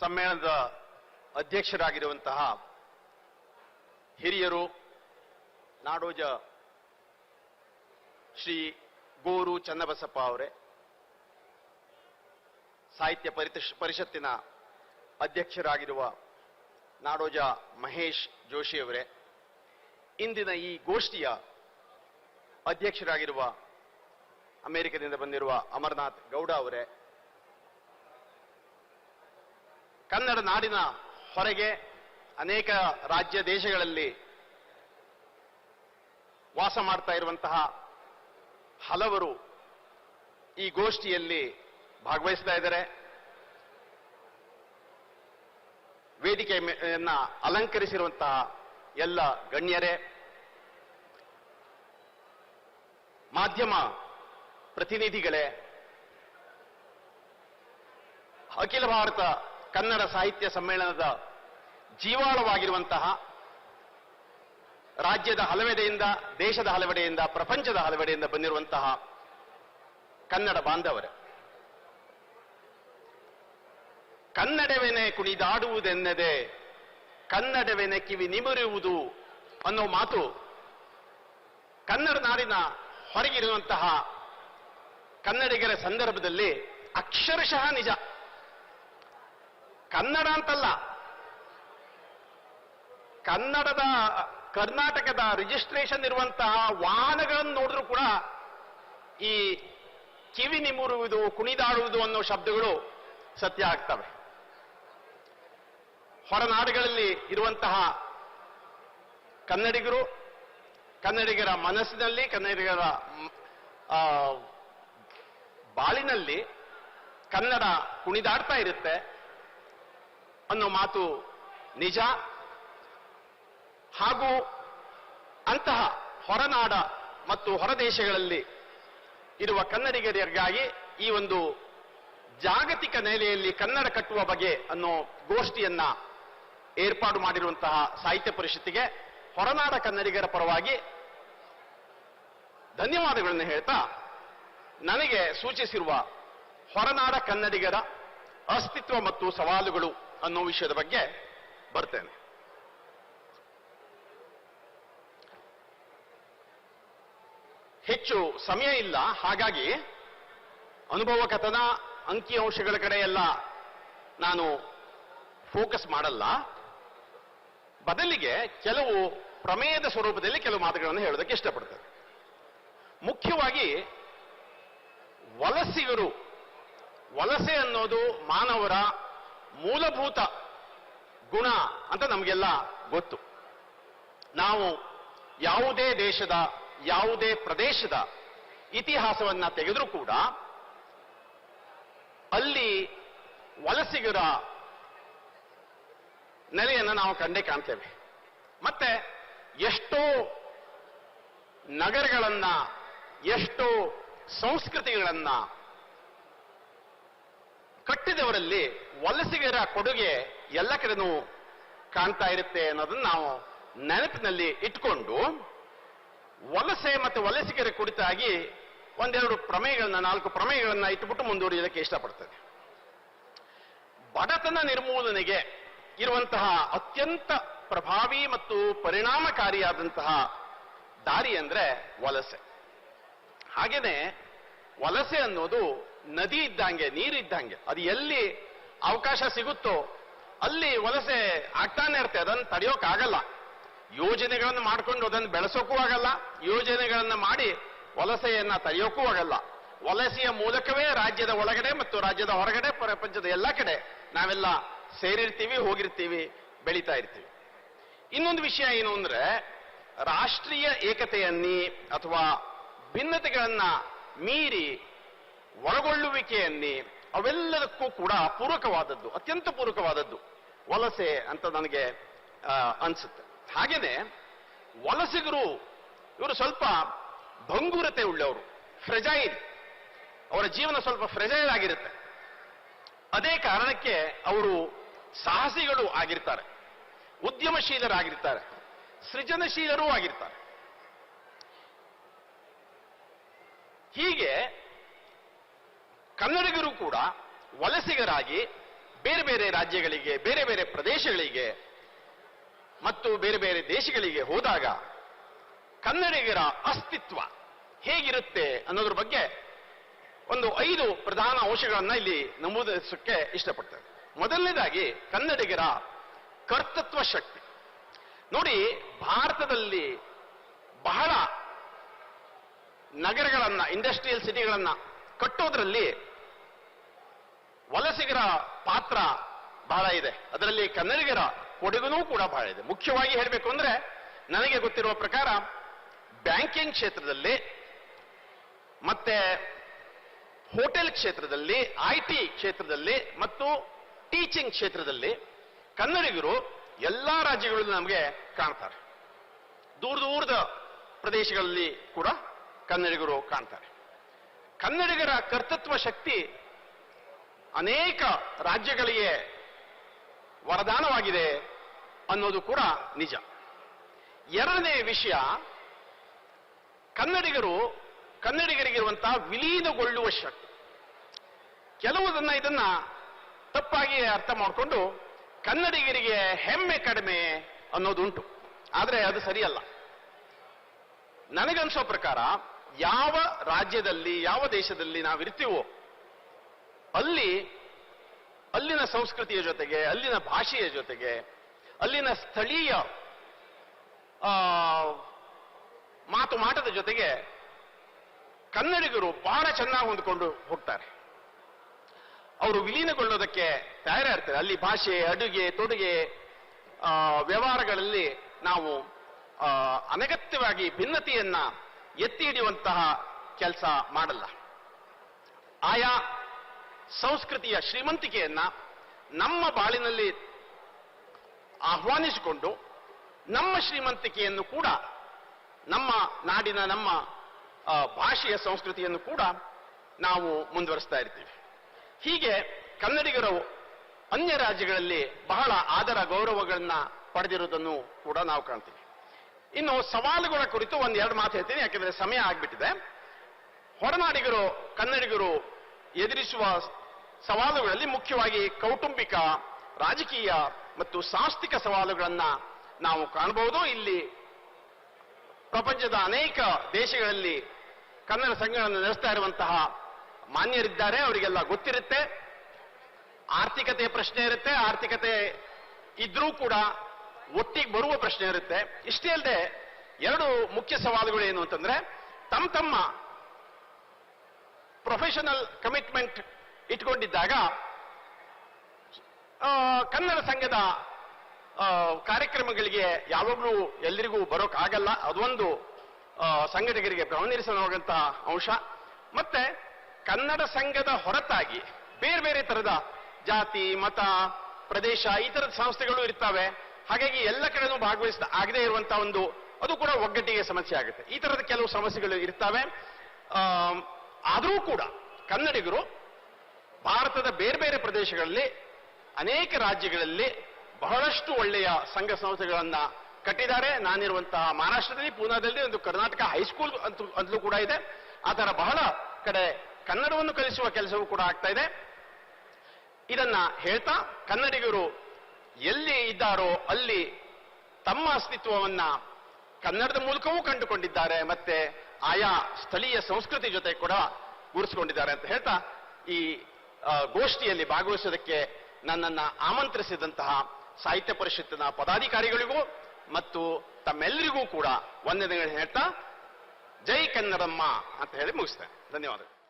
ಸಮ್ಮೇಳನದ ಅಧ್ಯಕ್ಷರಾಗಿರುವಂತಹ ಹಿರಿಯರು ನಾಡೋಜ ಶ್ರೀ ಗೋರು ಚನ್ನಬಸಪ್ಪ ಅವರೇ, ಸಾಹಿತ್ಯ ಪರಿಷತ್ತಿನ ಅಧ್ಯಕ್ಷರಾಗಿರುವ ನಾಡೋಜ ಮಹೇಶ್ ಜೋಶಿ ಅವರೇ, ಇಂದಿನ ಈ ಗೋಷ್ಠಿಯ ಅಧ್ಯಕ್ಷರಾಗಿರುವ ಅಮೆರಿಕದಿಂದ ಬಂದಿರುವ ಅಮರನಾಥ್ ಗೌಡ ಅವರೇ ಕನ್ನಡ ನಾಡಿನ ಹೊರಗೆ ಅನೇಕ ರಾಜ್ಯ ದೇಶಗಳಲ್ಲಿ ವಾಸ ಮಾಡ್ತಾ ಇರುವಂತಹ ಹಲವರು ಈ ಗೋಷ್ಠಿಯಲ್ಲಿ ಭಾಗವಹಿಸ್ತಾ ಇದ್ದಾರೆ. ವೇದಿಕೆಯನ್ನ ಅಲಂಕರಿಸಿರುವಂತಹ ಎಲ್ಲ ಗಣ್ಯರೇ, ಮಾಧ್ಯಮ ಪ್ರತಿನಿಧಿಗಳೇ, ಅಖಿಲ ಭಾರತ ಕನ್ನಡ ಸಾಹಿತ್ಯ ಸಮ್ಮೇಳನದ ಜೀವಾಳವಾಗಿರುವಂತಹ ರಾಜ್ಯದ ಹಲವೆಡೆಯಿಂದ, ದೇಶದ ಹಲವೆಡೆಯಿಂದ, ಪ್ರಪಂಚದ ಹಲವೆಡೆಯಿಂದ ಬಂದಿರುವಂತಹ ಕನ್ನಡ ಬಾಂಧವರೇ. ಕನ್ನಡವೆನೆ ಕುಣಿದಾಡುವುದೆನ್ನದೆ ಕನ್ನಡವೆನೆ ಕಿವಿ ನಿಮರುವುದು ಅನ್ನೋ ಮಾತು ಕನ್ನಡ ನಾಡಿನ ಹೊರಗಿರುವಂತಹ ಕನ್ನಡಿಗರ ಸಂದರ್ಭದಲ್ಲಿ ಅಕ್ಷರಶಃ ನಿಜ. ಕನ್ನಡ ಅಂತಲ್ಲ. ಕನ್ನಡದ, ಕರ್ನಾಟಕದ ರಿಜಿಸ್ಟ್ರೇಷನ್ ಇರುವಂತಹ ವಾಹನಗಳನ್ನು ನೋಡಿದ್ರು ಕೂಡ ಈ ಕಿವಿ ನಿಮುರುವುದು, ಕುಣಿದಾಡುವುದು ಅನ್ನೋ ಶಬ್ದಗಳು ಸತ್ಯ ಆಗ್ತವೆ. ಹೊರನಾಡುಗಳಲ್ಲಿ ಇರುವಂತಹ ಕನ್ನಡಿಗರು, ಕನ್ನಡಿಗರ ಮನಸ್ಸಿನಲ್ಲಿ, ಕನ್ನಡಿಗರ ಬಾಳಿನಲ್ಲಿ ಕನ್ನಡ ಕುಣಿದಾಡ್ತಾ ಇರುತ್ತೆ. ಅನ್ನೋ ಮಾತು ನಿಜ. ಹಾಗೂ ಅಂತಹ ಹೊರನಾಡ ಮತ್ತು ಹೊರದೇಶಗಳಲ್ಲಿ ಇರುವ ಕನ್ನಡಿಗರಿಗಾಗಿ ಈ ಒಂದು ಜಾಗತಿಕ ನೆಲೆಯಲ್ಲಿ ಕನ್ನಡ ಕಟ್ಟುವ ಬಗೆ ಅನ್ನೋ ಗೋಷ್ಠಿಯನ್ನ ಏರ್ಪಾಡು ಮಾಡಿರುವಂತಹ ಸಾಹಿತ್ಯ ಪರಿಷತ್ತಿಗೆ ಹೊರನಾಡ ಕನ್ನಡಿಗರ ಪರವಾಗಿ ಧನ್ಯವಾದಗಳನ್ನು ಹೇಳ್ತಾ ನನಗೆ ಸೂಚಿಸಿರುವ ಹೊರನಾಡ ಕನ್ನಡಿಗರ ಅಸ್ತಿತ್ವ ಮತ್ತು ಸವಾಲುಗಳು ಅನ್ನೋ ವಿಷಯದ ಬಗ್ಗೆ ಬರ್ತೇನೆ. ಹೆಚ್ಚು ಸಮಯ ಇಲ್ಲ, ಹಾಗಾಗಿ ಅನುಭವ ಕಥನ, ಅಂಕಿಅಂಶಗಳ ಕಡೆ ಎಲ್ಲ ನಾನು ಫೋಕಸ್ ಮಾಡಲ್ಲ. ಬದಲಿಗೆ ಕೆಲವು ಪ್ರಮೇಯದ ಸ್ವರೂಪದಲ್ಲಿ ಕೆಲವು ಮಾತುಗಳನ್ನು ಹೇಳೋದಕ್ಕೆ ಇಷ್ಟಪಡ್ತೇನೆ. ಮುಖ್ಯವಾಗಿ ವಲಸಿಗರು, ವಲಸೆ ಅನ್ನೋದು ಮಾನವರ ಮೂಲಭೂತ ಗುಣ ಅಂತ ನಮಗೆಲ್ಲ ಗೊತ್ತು. ನಾವು ಯಾವುದೇ ದೇಶದ, ಯಾವುದೇ ಪ್ರದೇಶದ ಇತಿಹಾಸವನ್ನ ತೆಗೆದರೂ ಕೂಡ ಅಲ್ಲಿ ವಲಸಿಗರ ನೆಲೆಯನ್ನು ನಾವು ಕಂಡೇ ಕಾಣ್ತೇವೆ. ಮತ್ತೆ ಎಷ್ಟೋ ನಗರಗಳನ್ನ, ಎಷ್ಟೋ ಸಂಸ್ಕೃತಿಗಳನ್ನ ಕಟ್ಟಿದವರಲ್ಲಿ ವಲಸಿಗರ ಕೊಡುಗೆ ಎಲ್ಲ ಕಡೆನೂ ಕಾಣ್ತಾ ಇರುತ್ತೆ ಅನ್ನೋದನ್ನ ನಾವು ನೆನಪಿನಲ್ಲಿ ಇಟ್ಕೊಂಡು ವಲಸೆ ಮತ್ತು ವಲಸಿಗರ ಕುರಿತಾಗಿ ಒಂದೆರಡು ಪ್ರಮೇಯಗಳನ್ನ, ನಾಲ್ಕು ಪ್ರಮೇಯಗಳನ್ನ ಇಟ್ಟುಬಿಟ್ಟು ಮುಂದುವರಿಯೋದಕ್ಕೆ ಇಷ್ಟಪಡ್ತೇನೆ. ಬಡತನ ನಿರ್ಮೂಲನೆಗೆ ಇರುವಂತಹ ಅತ್ಯಂತ ಪ್ರಭಾವಿ ಮತ್ತು ಪರಿಣಾಮಕಾರಿಯಾದಂತಹ ದಾರಿ ಅಂದ್ರೆ ವಲಸೆ. ಹಾಗೇನೆ ವಲಸೆ ಅನ್ನೋದು ನದಿ ಇದ್ದಂಗೆ, ನೀರಿದ್ದಂಗೆ, ಅದು ಎಲ್ಲಿ ಅವಕಾಶ ಸಿಗುತ್ತೋ, ಅಲ್ಲಿ ವಲಸೆ ಆಗ್ತಾನೆ ಇರುತ್ತೆ, ಅದನ್ನು ತಡೆಯೋಕ್ಕಾಗಲ್ಲ. ಯೋಜನೆಗಳನ್ನು ಮಾಡಿಕೊಂಡು ಅದನ್ನು ಬೆಳೆಸೋಕ್ಕೂ ಆಗಲ್ಲ, ಯೋಜನೆಗಳನ್ನು ಮಾಡಿ ವಲಸೆಯನ್ನು ತಡೆಯೋಕ್ಕೂ ಆಗಲ್ಲ. ವಲಸೆಯ ಮೂಲಕವೇ ರಾಜ್ಯದ ಒಳಗಡೆ ಮತ್ತು ರಾಜ್ಯದ ಹೊರಗಡೆ, ಪ್ರಪಂಚದ ಎಲ್ಲ ಕಡೆ ನಾವೆಲ್ಲ ಸೇರಿರ್ತೀವಿ, ಹೋಗಿರ್ತೀವಿ, ಬೆಳೀತಾ ಇರ್ತೀವಿ. ಇನ್ನೊಂದು ವಿಷಯ ಏನು ಅಂದ್ರೆ, ರಾಷ್ಟ್ರೀಯ ಏಕತೆಯನ್ನಿ ಅಥವಾ ಭಿನ್ನತೆಗಳನ್ನ ಮೀರಿ ಒಳಗೊಳ್ಳುವಿಕೆಯನ್ನಿ ಅವೆಲ್ಲದಕ್ಕೂ ಕೂಡ ಪೂರಕವಾದದ್ದು ಅತ್ಯಂತ ಪೂರಕವಾದದ್ದು. ವಲಸೆ ಅಂತ ನನಗೆ ಅನ್ಸುತ್ತೆ. ಹಾಗೇನೆ, ವಲಸಿಗರು, ಇವರು ಸ್ವಲ್ಪ ಭಂಗುರತೆ ಉಳ್ಳವರು ಫ್ರೆಜೈಲ್ ಅವರ ಜೀವನ ಸ್ವಲ್ಪ ಫ್ರೆಜೈಲ್ ಆಗಿರುತ್ತೆ. ಅದೇ ಕಾರಣಕ್ಕೆ ಅವರು ಸಾಹಸಿಗಳು ಆಗಿರ್ತಾರೆ. ಉದ್ಯಮಶೀಲರಾಗಿರ್ತಾರೆ. ಸೃಜನಶೀಲರೂ ಆಗಿರ್ತಾರೆ. ಹೀಗೆ ಕನ್ನಡಿಗರು ಕೂಡ ವಲಸಿಗರಾಗಿ ಬೇರೆ ಬೇರೆ ರಾಜ್ಯಗಳಿಗೆ, ಬೇರೆ ಬೇರೆ ಪ್ರದೇಶಗಳಿಗೆ ಮತ್ತು ಬೇರೆ ಬೇರೆ ದೇಶಗಳಿಗೆ ಹೋದಾಗ ಕನ್ನಡಿಗರ ಅಸ್ತಿತ್ವ ಹೇಗಿರುತ್ತೆ ಅನ್ನೋದ್ರ ಬಗ್ಗೆ ಒಂದು ಐದು ಪ್ರಧಾನ ಅಂಶಗಳನ್ನ ಇಲ್ಲಿ ನಮೂದಿಸಕ್ಕೆ ಇಷ್ಟಪಡ್ತೇವೆ ಮೊದಲನೇದಾಗಿ ಕನ್ನಡಿಗರ ಕರ್ತೃತ್ವ ಶಕ್ತಿ. ನೋಡಿ, ಭಾರತದಲ್ಲಿ ಬಹಳ ನಗರಗಳನ್ನ ಇಂಡಸ್ಟ್ರಿಯಲ್ ಸಿಟಿಗಳನ್ನ ಕಟ್ಟೋದ್ರಲ್ಲಿ ವಲಸಿಗರ ಪಾತ್ರ ಬಹಳ ಇದೆ. ಅದರಲ್ಲಿ ಕನ್ನಡಿಗರ ಕೊಡುಗುನೂ ಕೂಡ ಬಹಳ ಇದೆ. ಮುಖ್ಯವಾಗಿ ಹೇಳಬೇಕು ಅಂದ್ರೆ, ನನಗೆ ಗೊತ್ತಿರುವ ಪ್ರಕಾರ ಬ್ಯಾಂಕಿಂಗ್ ಕ್ಷೇತ್ರದಲ್ಲಿ ಮತ್ತೆ ಹೋಟೆಲ್ ಕ್ಷೇತ್ರದಲ್ಲಿ, ಐ ಟಿ ಕ್ಷೇತ್ರದಲ್ಲಿ ಮತ್ತು ಟೀಚಿಂಗ್ ಕ್ಷೇತ್ರದಲ್ಲಿ ಕನ್ನಡಿಗರು ಎಲ್ಲಾ ರಾಜ್ಯಗಳಲ್ಲೂ ನಮಗೆ ಕಾಣ್ತಾರೆ. ದೂರ ದೂರದ ಪ್ರದೇಶಗಳಲ್ಲಿ ಕೂಡ ಕನ್ನಡಿಗರು ಕಾಣ್ತಾರೆ. ಕನ್ನಡಿಗರ ಕರ್ತೃತ್ವ ಶಕ್ತಿ ಅನೇಕ ರಾಜ್ಯಗಳಿಗೆ ವರದಾನವಾಗಿದೆ ಅನ್ನೋದು ಕೂಡ ನಿಜ. ಎರಡನೇ ವಿಷಯ, ಕನ್ನಡಿಗರು ಕನ್ನಡಿಗರಿಗಿರುವಂತಹ ವಿಲೀನಗೊಳ್ಳುವ ಶಕ್ತಿ. ಕೆಲವುದನ್ನ ಇದನ್ನ ತಪ್ಪಾಗಿ ಅರ್ಥ ಮಾಡಿಕೊಂಡು ಕನ್ನಡಿಗರಿಗೆ ಹೆಮ್ಮೆ ಕಡಿಮೆ ಅನ್ನೋದುಂಟು. ಆದ್ರೆ ಅದು ಸರಿಯಲ್ಲ. ನನಗನ್ಸೋ ಪ್ರಕಾರ ಯಾವ ರಾಜ್ಯದಲ್ಲಿ, ಯಾವ ದೇಶದಲ್ಲಿ ನಾವಿರ್ತೀವೋ ಅಲ್ಲಿ, ಅಲ್ಲಿನ ಸಂಸ್ಕೃತಿಯ ಜೊತೆಗೆ, ಅಲ್ಲಿನ ಭಾಷೆಯ ಜೊತೆಗೆ, ಅಲ್ಲಿನ ಸ್ಥಳೀಯ ಮಾತು ಮಾಟದ ಜೊತೆಗೆ ಕನ್ನಡಿಗರು ಬಹಳ ಚೆನ್ನಾಗಿ ಹೊಂದ್ಕೊಂಡು ಹೋಗ್ತಾರೆ. ಅವರು ವಿಲೀನಗೊಳ್ಳೋದಕ್ಕೆ ತಯಾರಿರ್ತಾರೆ ಅಲ್ಲಿ ಭಾಷೆ, ಅಡುಗೆ, ತೊಡುಗೆ ವ್ಯವಹಾರಗಳಲ್ಲಿ ನಾವು ಅನಗತ್ಯವಾಗಿ ಭಿನ್ನತೆಯನ್ನ ಎತ್ತಿ ಹಿಡಿಯುವಂತಹ ಕೆಲಸ ಮಾಡಲ್ಲ. ಆಯಾ ಸಂಸ್ಕೃತಿಯ ಶ್ರೀಮಂತಿಕೆಯನ್ನ ನಮ್ಮ ಬಾಳಿನಲ್ಲಿ ಆಹ್ವಾನಿಸಿಕೊಂಡು ನಮ್ಮ ಶ್ರೀಮಂತಿಕೆಯನ್ನು ಕೂಡ ನಮ್ಮ ನಾಡಿನ ನಮ್ಮ ಭಾಷೆಯ ಸಂಸ್ಕೃತಿಯನ್ನು ಕೂಡ ನಾವು ಮುಂದುವರಿಸ್ತಾ ಇರ್ತೀವಿ. ಹೀಗೆ ಕನ್ನಡಿಗರು ಅನ್ಯ ರಾಜ್ಯಗಳಲ್ಲಿ ಬಹಳ ಆದರ ಗೌರವಗಳನ್ನ ಪಡೆದಿರುವುದನ್ನು ಕೂಡ ನಾವು ಕಾಣ್ತೀವಿ. ಇನ್ನು ಸವಾಲುಗಳ ಕುರಿತು ಒಂದ್ ಎರಡು ಮಾತು ಹೇಳ್ತೀನಿ, ಯಾಕೆಂದ್ರೆ ಸಮಯ ಆಗ್ಬಿಟ್ಟಿದೆ. ಹೊರನಾಡಿಗರು, ಕನ್ನಡಿಗರು ಎದುರಿಸುವ ಸವಾಲುಗಳಲ್ಲಿ ಮುಖ್ಯವಾಗಿ ಕೌಟುಂಬಿಕ, ರಾಜಕೀಯ ಮತ್ತು ಸಾಂಸ್ಥಿಕ ಸವಾಲುಗಳನ್ನ ನಾವು ಕಾಣಬಹುದು. ಇಲ್ಲಿ ಪ್ರಪಂಚದ ಅನೇಕ ದೇಶಗಳಲ್ಲಿ ಕನ್ನಡ ಸಂಘಗಳನ್ನು ನಡೆಸ್ತಾ ಇರುವಂತಹ ಮಾನ್ಯರಿದ್ದಾರೆ. ಅವರಿಗೆಲ್ಲ ಗೊತ್ತಿರುತ್ತೆ. ಆರ್ಥಿಕತೆ ಪ್ರಶ್ನೆ ಇರುತ್ತೆ. ಆರ್ಥಿಕತೆ ಇದ್ರೂ ಕೂಡ ಒಟ್ಟಿಗೆ ಬರುವ ಪ್ರಶ್ನೆ ಇರುತ್ತೆ. ಇಷ್ಟೇ ಅಲ್ಲದೆ ಎರಡು ಮುಖ್ಯ ಸವಾಲುಗಳು ಏನು ಅಂತಂದ್ರೆ, ತಮ್ಮ ತಮ್ಮ ಪ್ರೊಫೆಷನಲ್ ಕಮಿಟ್ಮೆಂಟ್ ಇಟ್ಕೊಂಡಿದ್ದಾಗ ಕನ್ನಡ ಸಂಘದ ಕಾರ್ಯಕ್ರಮಗಳಿಗೆ ಯಾವಾಗಲೂ ಎಲ್ಲರಿಗೂ ಬರೋಕ್ಕಾಗಲ್ಲ ಅದೊಂದು ಸಂಘಟಕರಿಗೆ ಗಮನಿಸಬಹುದಂತಹ ಅಂಶ. ಮತ್ತೆ, ಕನ್ನಡ ಸಂಘದ ಹೊರತಾಗಿ ಬೇರೆ ಬೇರೆ ತರದ ಜಾತಿ, ಮತ, ಪ್ರದೇಶ ಈ ತರದ ಸಂಸ್ಥೆಗಳು ಇರ್ತವೆ. ಹಾಗಾಗಿ ಎಲ್ಲ ಕಡೆನೂ ಭಾಗವಹಿಸ ಆಗದೇ ಇರುವಂತಹ ಒಂದು, ಅದು ಕೂಡ ಒಗ್ಗಟ್ಟಿಗೆ ಸಮಸ್ಯೆ ಆಗುತ್ತೆ. ಈ ತರದ ಕೆಲವು ಸಮಸ್ಯೆಗಳು ಇರ್ತವೆ. ಆದರೂ ಕೂಡ ಕನ್ನಡಿಗರು ಭಾರತದ ಬೇರೆ ಬೇರೆ ಪ್ರದೇಶಗಳಲ್ಲಿ, ಅನೇಕ ರಾಜ್ಯಗಳಲ್ಲಿ ಬಹಳಷ್ಟು ಒಳ್ಳೆಯ ಸಂಘ ಸಂಸ್ಥೆಗಳನ್ನ ಕಟ್ಟಿದ್ದಾರೆ. ನಾನಿರುವಂತಹ ಮಹಾರಾಷ್ಟ್ರದಲ್ಲಿ, ಪೂನಾದಲ್ಲಿ ಒಂದು ಕರ್ನಾಟಕ ಹೈಸ್ಕೂಲ್ ಅಂತ, ಅಂತಲೂ ಕೂಡ ಇದೆ. ಆ ಬಹಳ ಕಡೆ ಕನ್ನಡವನ್ನು ಕಲಿಸುವ ಕೆಲಸವೂ ಕೂಡ ಆಗ್ತಾ ಇದೆ. ಇದನ್ನ ಹೇಳ್ತಾ, ಕನ್ನಡಿಗರು ಎಲ್ಲಿ ಇದ್ದಾರೋ ಅಲ್ಲಿ ತಮ್ಮ ಅಸ್ತಿತ್ವವನ್ನ ಕನ್ನಡದ ಮೂಲಕವೂ ಕಂಡುಕೊಂಡಿದ್ದಾರೆ ಮತ್ತೆ ಆಯಾ ಸ್ಥಳೀಯ ಸಂಸ್ಕೃತಿ ಜೊತೆ ಕೂಡ ಗುರುಸ್ಕೊಂಡಿದ್ದಾರೆ ಅಂತ ಹೇಳ್ತಾ, ಈ ಗೋಷ್ಠಿಯಲ್ಲಿ ಭಾಗವಹಿಸೋದಕ್ಕೆ ನನ್ನನ್ನ ಆಮಂತ್ರಿಸಿದಂತಹ ಸಾಹಿತ್ಯ ಪರಿಷತ್ತಿನ ಪದಾಧಿಕಾರಿಗಳಿಗೂ ಮತ್ತು ತಮ್ಮೆಲ್ಲರಿಗೂ ಕೂಡ ವಂದನೆಗಳನ್ನು ಹೇಳ್ತಾ ಜೈ ಕನ್ನಡಮ್ಮ ಅಂತ ಹೇಳಿ ಮುಗಿಸ್ತೇನೆ. ಧನ್ಯವಾದಗಳು.